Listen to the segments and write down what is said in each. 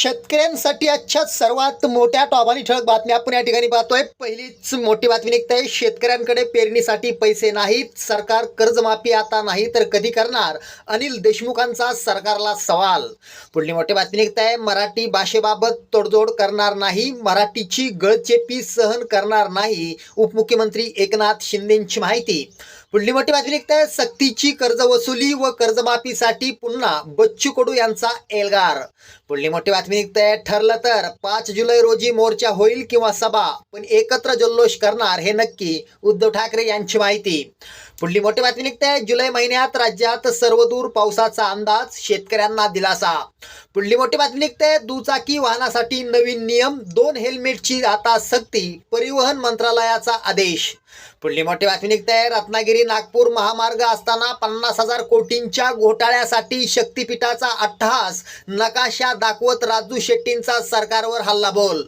शेतकऱ्यांसाठी आजच्या सर्वात मोठ्या टॉप आणि ठळक बातम्या आपण या ठिकाणी पाहतोय. पहिलीच मोठी बातमी निघत. आहे शेतकऱ्यांकडे पेरणीसाठी पैसे नाहीत. सरकार कर्जमाफी आता नाही तर कधी करणार? अनिल देशमुखांचा सरकारला सवाल. पुढली मोठी बातमी निघत. आहे मराठी भाषेबाबत तोडजोड करणार नाही. मराठीची गळचेपी सहन करणार नाही. उपमुख्यमंत्री एकनाथ शिंदेंची माहिती. पुढली मोठी बातमी निघत. सक्तीची कर्ज वसुली व कर्जमाफीसाठी पुन्हा बच्चू कडू यांचा एल्गार. पुढली मोठी बातमी निघते. ठरलं तर पाच जुलै रोजी मोर्चा होईल किंवा सभा पण एकत्र जल्लोष करणार हे नक्की उद्धव ठाकरे यांची माहिती. पुढली मोठी बातमी निघते. जुलै महिन्यात राज्यात सर्वदूर पावसाचा अंदाज शेतकऱ्यांना दिलासा. पुढली मोठी बातमी निघते. दुचाकी वाहनासाठी नवीन नियम दोन हेल्मेटची आता सक्ती परिवहन मंत्रालयाचा आदेश. पुढली मोठी बातमी निघते. रत्नागिरी नागपूर महामार्ग असताना पन्नास हजार कोटींच्या घोटाळ्यासाठी शक्तीपीठाचा अट्टहास नकाशा दाखवत राजू शेट्टींचा सरकारवर हल्ला बोल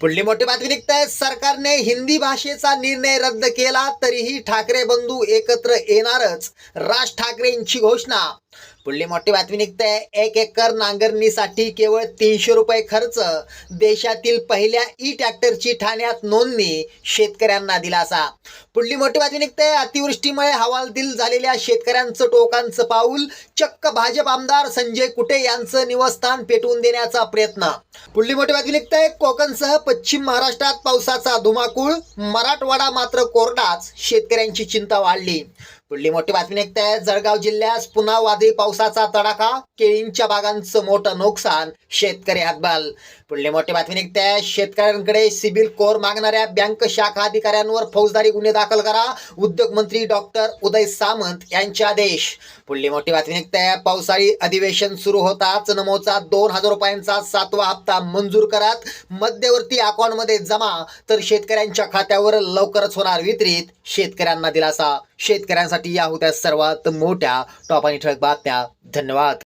पुढली मोठी बातमी निघते. सरकारने हिंदी भाषेचा निर्णय रद्द केला तरीही ठाकरे बंधू एकत्र येणारच. राज ठाकरेंची घोषणा पुढली मोठी बातमी निघते. एक एकर नांगरणीसाठी केवळ तीनशे रुपये खर्च. देशातील पहिल्या ई ट्रॅक्टरची ठाण्यात नोंदणी शेतकऱ्यांना दिलासा. पुढली मोठी बातमी निघते. अतिवृष्टीमुळे हवालदिल झालेल्या शेतकऱ्यांचं टोकांचं पाऊल. चक्क भाजप आमदार संजय कुटे यांचं निवासस्थान पेटवून देण्याचा प्रयत्न. पुढली मोठी बातमी निघते. कोकणसह पश्चिम महाराष्ट्रात पावसाचा धुमाकूळ. मराठवाडा मात्र कोरडाच. शेतकऱ्यांची चिंता वाढली. पुढली मोठी बातमी निघते. जळगाव जिल्ह्यात पुन्हा वादळी पावसाचा तडाखा केळींच्या बागांचं मोठं नुकसान शेतकरी हातभाल पुढली मोठी बातमी निघते. शेतकऱ्यांकडे सिबिल कोर मागणाऱ्या बँक शाखा अधिकाऱ्यांवर फौजदारी गुन्हे दाखल करा उद्योग मंत्री डॉक्टर उदय सामंत यांचे आदेश. पुढली मोठी बातमी निघते. पावसाळी अधिवेशन सुरू होताच नमोचा दोन हजार रुपयांचा सातवा हप्ता मंजूर करत मध्यवर्ती अकाउंटमध्ये जमा तर शेतकऱ्यांच्या खात्यावर लवकरच होणार वितरित शेतकऱ्यांना दिलासा. शेतकऱ्यांसाठी या होत्या सर्वात मोठ्या टॉप आणि ठळक बातम्या. धन्यवाद.